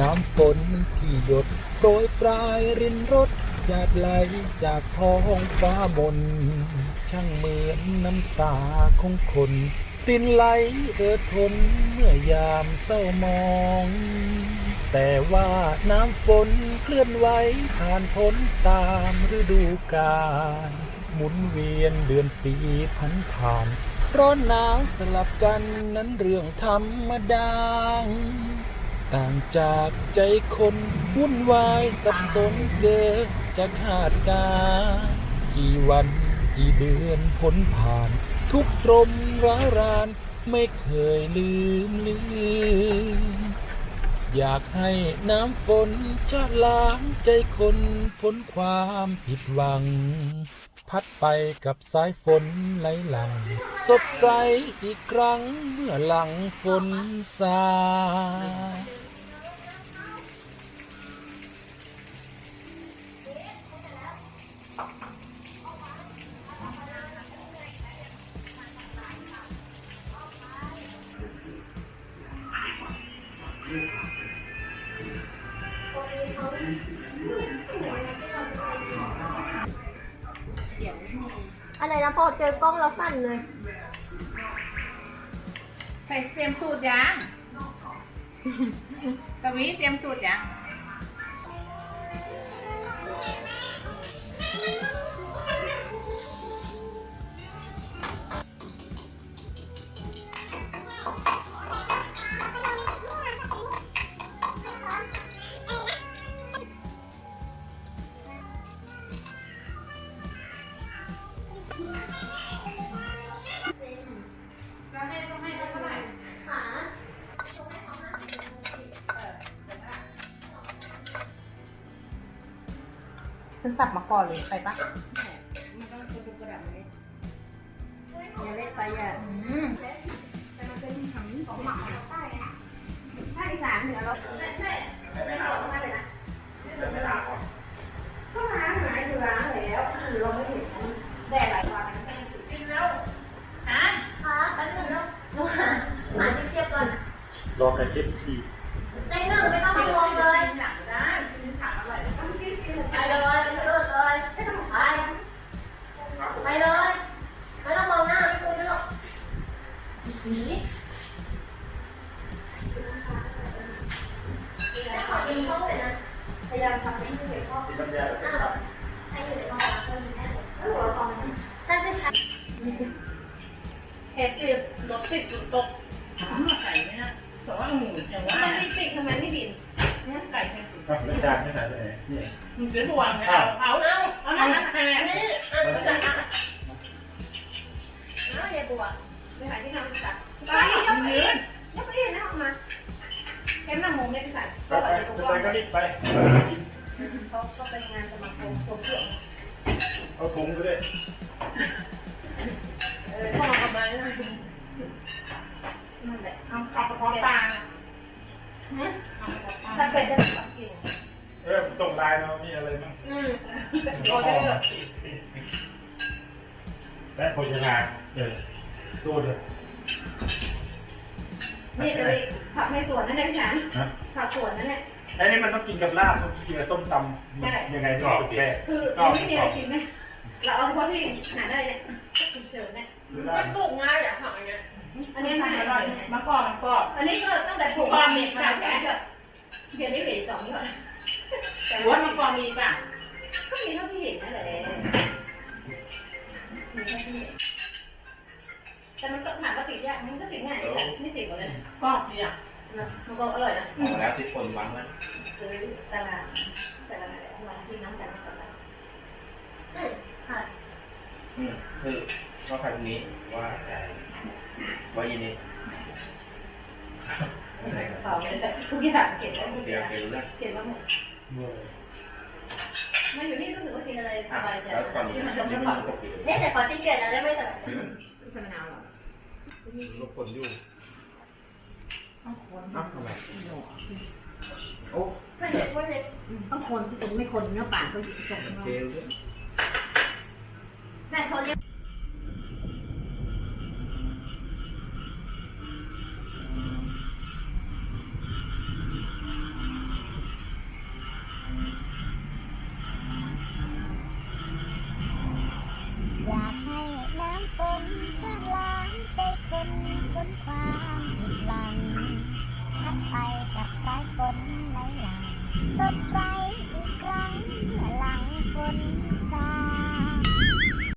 น้ำฝนที่หยดโปรยปลายรินรถหยาดไหลจากท้องฟ้ามน ช่างเหมือนน้ำตาของคนรินไหลเอิดทนเมื่อยามเศร้ามอง แต่ว่าน้ำฝนเคลื่อนไหวผ่านพ้นตามฤดูกาลหมุนเวียนเดือนปีพันผ่าน ร้อนหนาวสลับกันนั้นเรื่องธรรมดา ต่างจากใจคนวุ่นวายสับสนเกิดจะคาดการกี่วันกี่เดือนพ้นผ่าน ทุกตรมร้าวรานไม่เคยลืมลือนอยากให้น้ำฝนชะล้างใจคนพ้นความผิดหวัง พัดไปกับสายฝนไหลหลัง สดใสอีกครั้งเมื่อหลังฝนซา อะไรนะพอเจอกล้องเราสั่นเลย ใส่เตรียมสูตรยังตะวิเตรียมสูตรยัง ฉันสับมาก่อนเลยไปปะมันต้องเป็นกระดาษนี้อย่าเล็กไปอย่าอืมถ้าอีสานเหนือเราก็ล้างหายอยู่ล้างแล้วคือเราไม่เห็นแดดหลายวันกินแล้วอะค่ะแป๊บนึงนะหนูหาหาที่เทียบก่อนรอกระเช็ดสีเต็งหนึ่งไม่ต้องมาวงเลย ยายามทำให้ไม่เคยชอบสีน้ำยาอ้าวให้อยู่ในห้องรับก็มีแค่แล้วหัวฟองท่านจะใช้เห็ดติดรถติดจุดตกมาไก่เนี่ยแต่ว่าหมูแต่ว่ามันไม่ติดทำไมไม่บินนี่ไก่แค่ติดครับแล้วจานไม่หายไปไหนนี่มึงจะห่วงไหมเอาเอาเอาเอาเอาแค่นี้อันนี้จะอะน้าอย่าบวกไปหาที่ทำจัดไปยกยืนยกไป รีบไปเขาก็ไปงานสมัครสมเพื่เอาถุงก็ได้เออเข้ามาทำไมนั่นแหละเอาขับกระเพาะปาถ้าเป็นจะทำเก่งเออตรงไลน์เรามีอะไรบ้างอืมโอเยอร์และโภชนาเออดูเลยนี่เลยผักในสวนนั่นเองฉันผักสวนนั่นแหละ ไอ้นี่มันต้องกินกับลาบต้องกินกับต้มตำใช่ยังไงก็โอเคคือมันไม่มีอะไรกินไหมเราเอาเฉพาะที่หาได้เนี่ยฉุกเฉินเนี่ยมันปลูกง่ายอะผักอันเนี้ยอันนี้ไม่ออร่ร่ออยยมะกอกมะกอกอันนี้ก็ตั้งแต่ปลูกมาเนี่ยขายแค่แบบเดี๋ยวนี้เหลือสองยอดแต่หัวว่ามะกอกมีป่ะ คือว่าครั้งนี้ว่าใจว่ายินดีอะไรกันเปล่าเลยแต่ทุกอย่างเก็บไว้ทุกเดี๋อยวย่างเดี๋ยวเรื่องเก็บไว้หมดเมื่อมาอยู่นี่รู้สึกว่ากินอะไรสบายใจแล้วก่อนนี้มันยังไม่ป๋าตกอยู่เนี่ยแต่ขอชิ้เกิดนะได้ไหมแต่สมนาวหรอรบกวนอยู่ต้องคนเอ้าทำไมโอ้ไม่เด็ดไม่เด็ดต้องคนสิตรงไม่คนเนื้อปาก็ส่งโอมาเค